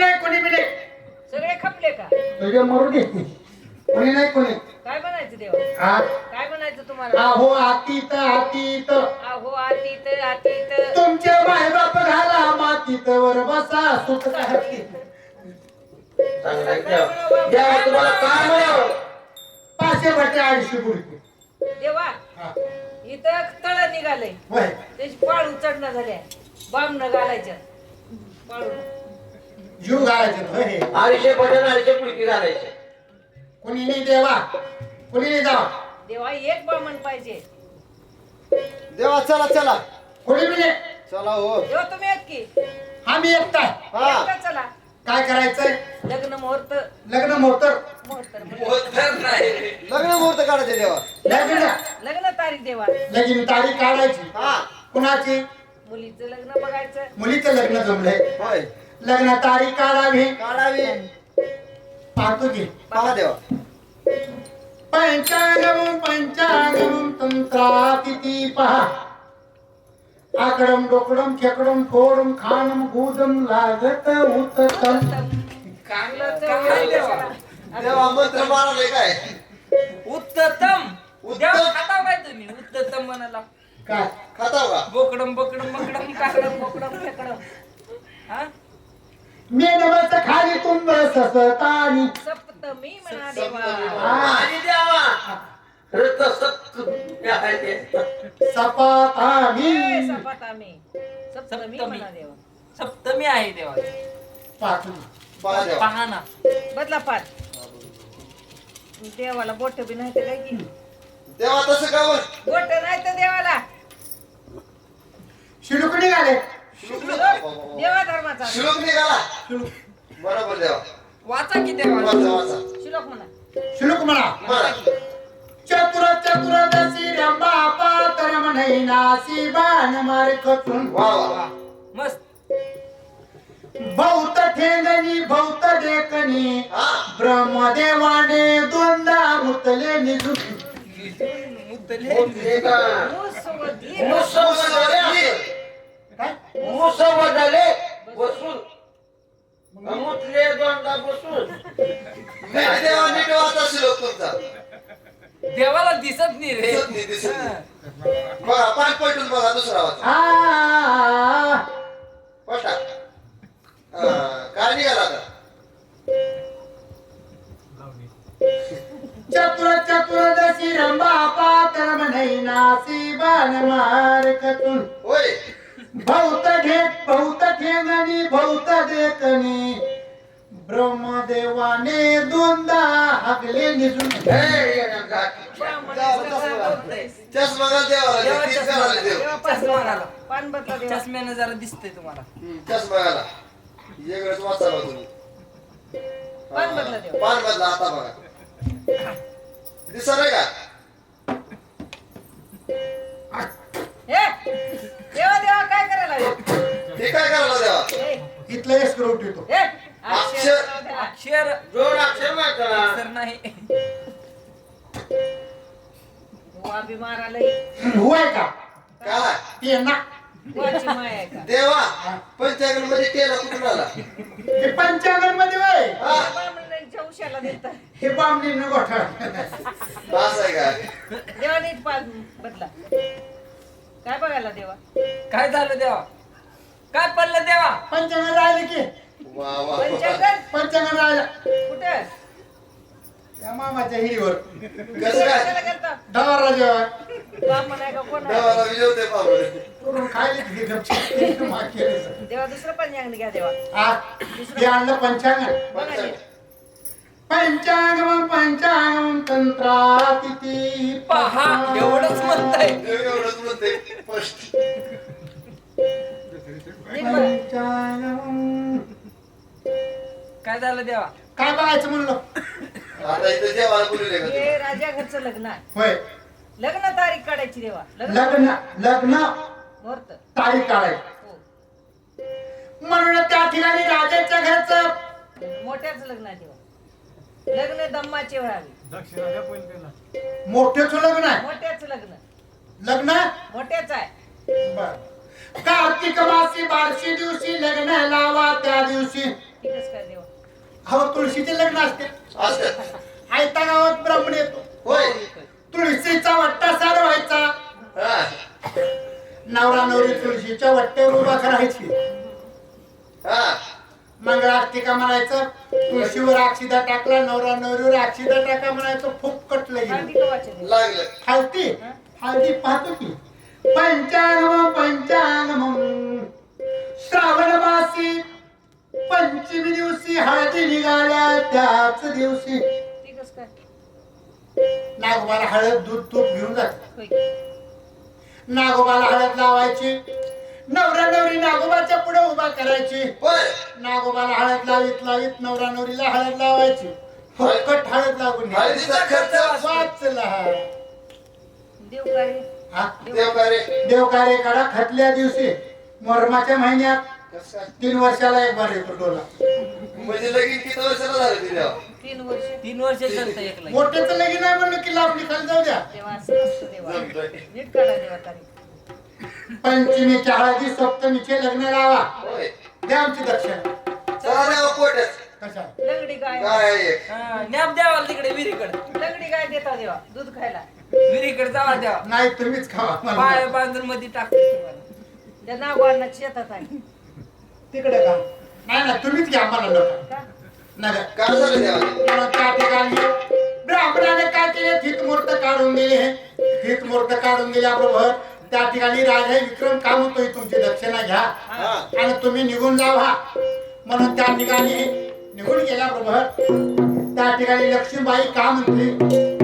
नाही कोणी नाही सगळे खपले का? तुझे मरू दे कोणी नाही कोणी. काय म्हणायचं देवा? आ- काय म्हणायचं तुम्हाला? आहो आतीत आतीत अहो आतीत आतीत तुमचे मायबाप घाला मातीत वर बसा सुख. चांगला आहे देवा देवा तुम्हाला काय म्हणावं? पाचशे भटे अडीचशे बुडके देवा हा. इथं तळ निघालंय. त्याची पाळू चढणं झाल्या बामणं घालायच्या पाळू. जीव घालायचे हे. अडीचशे बटन अडीचशे पुलकी घालायचे. कोणी नाही देवा कोणी नाही जावा. देवा एक बामण पाहिजे. देवा चला चला. कोणी बी नाही. चला हो. देवा तुम्ही एक की? हा एकटा चला. काय करायचंय? लग्न मुहूर्त. लग्न मोतर मुहूर्त म्हणजे लग्न मुहूर्त काढायचे देवा. लग्न. लग्न तारीख देवा. लगीन तारीख काढायची. हा. कुणाची? मुलीचं लग्न बघायचं. मुलीचं लग्न जमलंय. होय. लग्न तारीख काढावी. काढावी. पाहतो की. पहा देवा. पंचांगम पंचांगम तंत्रा किती पहा. आकडम डोकडम खेकडम फोडम खाणम गुदम लागत उत्तम. देवा मंत्र मारले काय? उत्तम. उद्या उत्तम. खाता काय तुम्ही? उत्तम म्हणाला. काय? का? बोकडम बोकडम बोकडम काकडम बोकडम फेकडम हा? मेनबस खाली तुंब ससतानी. सप्तमी म्हणा देवा. हा, आणि देवा ते. सपातानी. सपातामी सप्तमी सप्तमी. म्हणा देवा. सप्तमी आहे देवा पाहतो पहा देवा पहा ना. बदला पाठ. देवाला बोट बी नाही तर काय की? देवा तसं का बोट नाही तर देवाला. शिडूक निघाले. देवा धर्माचा. श्लोक निघाला. बरोबर देवा. वाचा की देवा? वाचा वाचा. श्लोक म्हणा. शिडूक म्हणा. म्हणा चतुर चतुर दशी रंबा पातर नासी बाण मार खचून. वा वा मस्त. भौत ठेंगणी भौत देखणी ब्रह्मदेवाने दोनदा मुतले मुद्दले हे का? मुसवदली मुसवडले असेल. काय मुसवडले बसून. मुतले दोनदा बसून. नीट देवा नीट वाचा श्लोक तुमचा. देवाला दिसत नाही रे. दिसत नाही, दिसत नाही. बघा पाच पलटून बघा दुसरा वाचा आ पटा. काय निघाला आता? चतुर चतुर दशी रंबा पातर नासी बाण होय. भौत ढेक भौत ठेंगणी भौत देखणी. ब्रह्मदेवाने दोनदा हागले निजून. चष्मा चष्म्यानं जरा दिसतंय तुम्हाला. हम्म, चष्मा घाला. वेगळंच वाचा तुम्ही. पान बदला देवा. पान बदला आता बघा. दिसा नाही का? एस्क्रोट येतो हे, अक्षर. अक्षर. द्या. अक्षर जोड अक्षर तर नाही. बुवा बी मारायला होय का? काय? ते ना. बुवाची माय आहे का? देवा पंचांगणमध्ये केला कुठून आला? हे पंचांगणमध्ये वय. हा, बामणांच्या उशाला देतात. हे बामणी गोठा असं आहे का? देवा नीट पान बदला. काय बघायला देवा? काय झालं देवा? काय पडलं देवा पंचांगण राहिले की. वा वा. पंचांगण? पंचांगण राहिलं. कुठं? या मामाच्या हिरीवर. कसं काय? कशाला गेलता डवारा जेव्हा बामण आहे का कोण आहे? देवाला विजवते पापड करून खायले की गपचूप माग केलं. देवा दुसरं पंचांगण घ्या देवा. आ, हे आणलं पंचांगण बघा नीट. पंचांगम पंचांगम तंत्रातिथी पहा एवढंच म्हणताय. देव एवढंच म्हणते स्पष्ट. काय झालं देवा? काय बघायचं म्हणलं? आता इथे देवाला बोलले का हे राजा घरचं लग्न आहे. होय. लग्न तारीख काढायची देवा. लग्न लग्न लग्न. मुहूर्त. तारीख काढायची. हो. म्हणून त्या ठिकाणी राजाच्या घरचं मोठ्याच लग्न आहे देवा. लग्न दम्माचे व्हावे मोठ्याच लग्न आहे. मोठ्याच लग्न. लग्न? मोठ्याच आहे. बर. कार्तिक मासी बारशी दिवशी लग्न लावा त्या दिवशी. अहो तुळशीचे लग्न असते. आयता गावात ब्राह्मण येतो. होय. तुळशीचा वट्टा सार व्हायचा. हा. नवरा नवरी तुळशीच्या वट्ट्यावर उभा करायची. हा. मंगळाष्टिका म्हणायचं तुळशीवर अक्षिदा टाकला नवरा नवरीवर अक्षिदा टाका म्हणायचं फुकट दिवस. लागलं. हळदी? हळदी पाहतो की. पंचांगम पंचमी दिवशी हळदी निघाल्या त्याच दिवशी. नागोबाला हळद दूध तूप घेऊन जात? नागोबाला हळद लावायची. नवरा नवरी नागोबाच्या पुढे उभा करायची. होय. नागोबाला हळद लावीत लावीत नवरा नवरीला हळद लावायची. फुकट हळद लागून. हळदीचा खर्च वाचला. देव काय हा. देव का रे देवकार्य काढा खतल्या दिवशी. मोहरमाच्या महिन्यात? तीन वर्षाला एक बार येतो डोला. म्हणजे लगीन किती वर्षाला झालं तिला तीन वर्ष. तीन वर्ष चालतं एक लग्न. मोठ्याचं लगीन आहे म्हणलं की लांबली खाली जाऊ द्या. तेव्हा असं नसतं देवा. जमतंय. नीट काढा देवा तारीख. पंचमीच्या हळदी सप्तमीचे लग्न लावा. होय. द्या आमची दक्षिणा. चला रे हो पोटच कशा? लंगडी गाय. काय आहे? एक हा, न्याप द्यावा तिकडे विहिरीकडे. लंगडी गाय देता देवा दूध खायला. विहिरीकडे जावा द्यावा. नाही तुम्हीच खावा पाय बांधून मध्ये टाकतो तुम्हाला. त्या नागवांना शेतात आहे. तिकडे का? नाही ना तुम्हीच घ्या मला नका का नका काय झालं देवा मग त्या ठिकाणी ब्राह्मणाने काय केले? काढून दिले काढून दिल्याबरोबर त्या ठिकाणी राजा विक्रम काम होतोय तुमची दक्षिणा घ्या. हा. आणि तुम्ही निघून जावा. म्हणून त्या ठिकाणी निघून गेल्याबरोबर त्या ठिकाणी लक्ष्मीबाई का म्हणते?